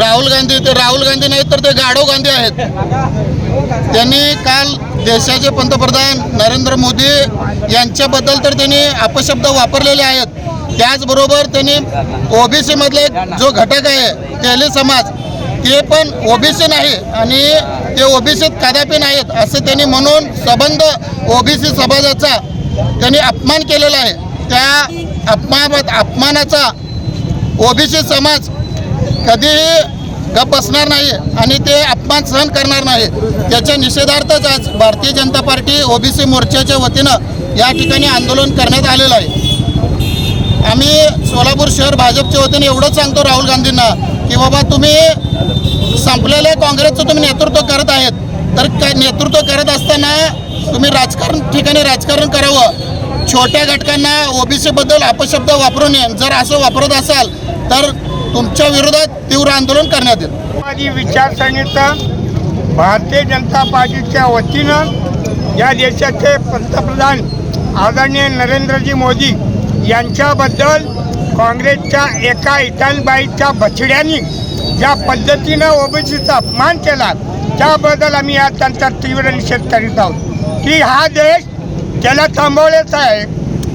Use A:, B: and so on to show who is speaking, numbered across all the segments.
A: राहुल गांधी ते राहुल गांधी नाहीत तर ते गाढव गांधी आहेत. त्यांनी काल देशाचे पंतप्रधान नरेंद्र मोदी यांच्याबद्दल तर त्यांनी अपशब्द वापरलेले आहेत. त्याचबरोबर त्यांनी ओबीसीमधले जो घटक आहे तेली समाज ते पण ओबीसी नाही आणि ते ओबीसीत कदापि नाहीत असं त्यांनी म्हणून सबंध ओबीसी समाजाचा त्यांनी अपमान केलेला आहे. त्या अपमान अपमानाचा ओबीसी समाज कधीही गप बसणार नाही आणि ते अपमान सहन करणार नाही. त्याच्या निषेधार्थच आज भारतीय जनता पार्टी ओबीसी मोर्चाच्या वतीनं या ठिकाणी आंदोलन करण्यात आलेलं आहे. आम्ही सोलापूर शहर भाजपच्या वतीने एवढंच सांगतो राहुल गांधींना की बाबा तुम्ही संपलेल्या काँग्रेसचं तुम्ही नेतृत्व करत आहेत. तर काय नेतृत्व करत असताना तुम्ही राजकारण ठिकाणी राजकारण करावं. छोट्या घटकांना ओबीसीबद्दल अपशब्द वापरू नये. जर असं वापरत असाल तर तुमच्या विरोधात तीव्र आंदोलन करण्यात येईल.
B: माझी विचारसरणीचं भारतीय जनता पार्टीच्या वतीनं या देशाचे पंतप्रधान आदरणीय नरेंद्रजी मोदी यांच्याबद्दल काँग्रेसच्या एका इटालबाईच्या बछड्यांनी ज्या पद्धतीनं ओबीसीचा अपमान केला त्याबद्दल आम्ही आज त्यांचा तीव्र निषेध करीत आहोत. की हा देश त्याला थांबवलेचा आहे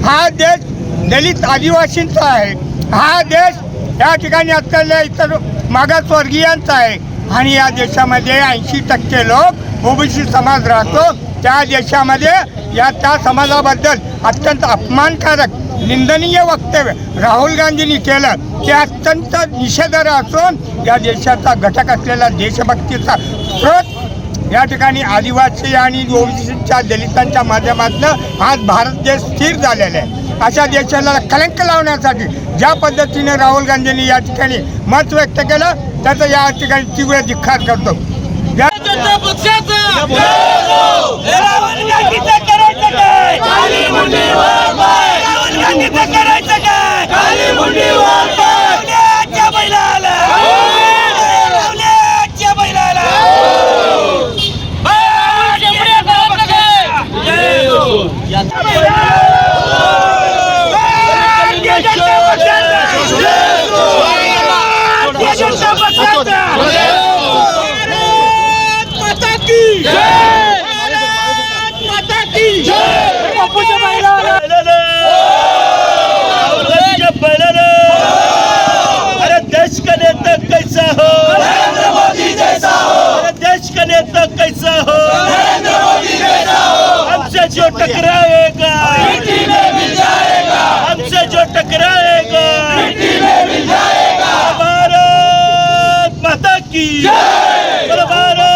B: हा देश दलित आदिवासींचा आहे हा देश या ठिकाणी असलेल्या इतर मागासवर्गीयांचा आहे. आणि या देशामध्ये ऐंशी टक्के लोक ओबीसी समाज राहतो. त्या देशामध्ये या त्या समाजाबद्दल अत्यंत अपमानकारक निंदनीय वक्तव्य राहुल गांधींनी केलं. ते अत्यंत निषेधार्ह असून या देशाचा घटक असलेला देशभक्तीचा स्रोत या ठिकाणी आदिवासी आणि ओबीसीच्या दलितांच्या माध्यमातून आज भारत देश स्थिर झालेला आहे. अशा देशाला कलंक लावण्यासाठी ज्या पद्धतीने राहुल गांधींनी या ठिकाणी मत व्यक्त केलं त्याचा या ठिकाणी तीव्र धिक्कार करतो या
C: जनता पक्षाचा राहुल गांधीचं करायचं काय राहुल गांधीचं करायचं काय राहुल्याच्या बैलाला राहुल्याच्या बैलाला भारतीय जनता पक्षाचा भारतीय जनता पक्षाचा भारत माता की भारत माता की बापूच्या बैलाला
D: अरे देश का नेता कैसा हो
C: नरेंद्र मोदी जैसा हो
D: अरे देश का नेता कैसा हो
C: नरेंद्र मोदी जैसा हो
D: हमसे जो टकराएगा
C: मिट्टी में मिल जाएगा
D: हमसे जो टकराएगा
C: मिट्टी में मिल जाएगा
D: भारत माता की बोलो भारत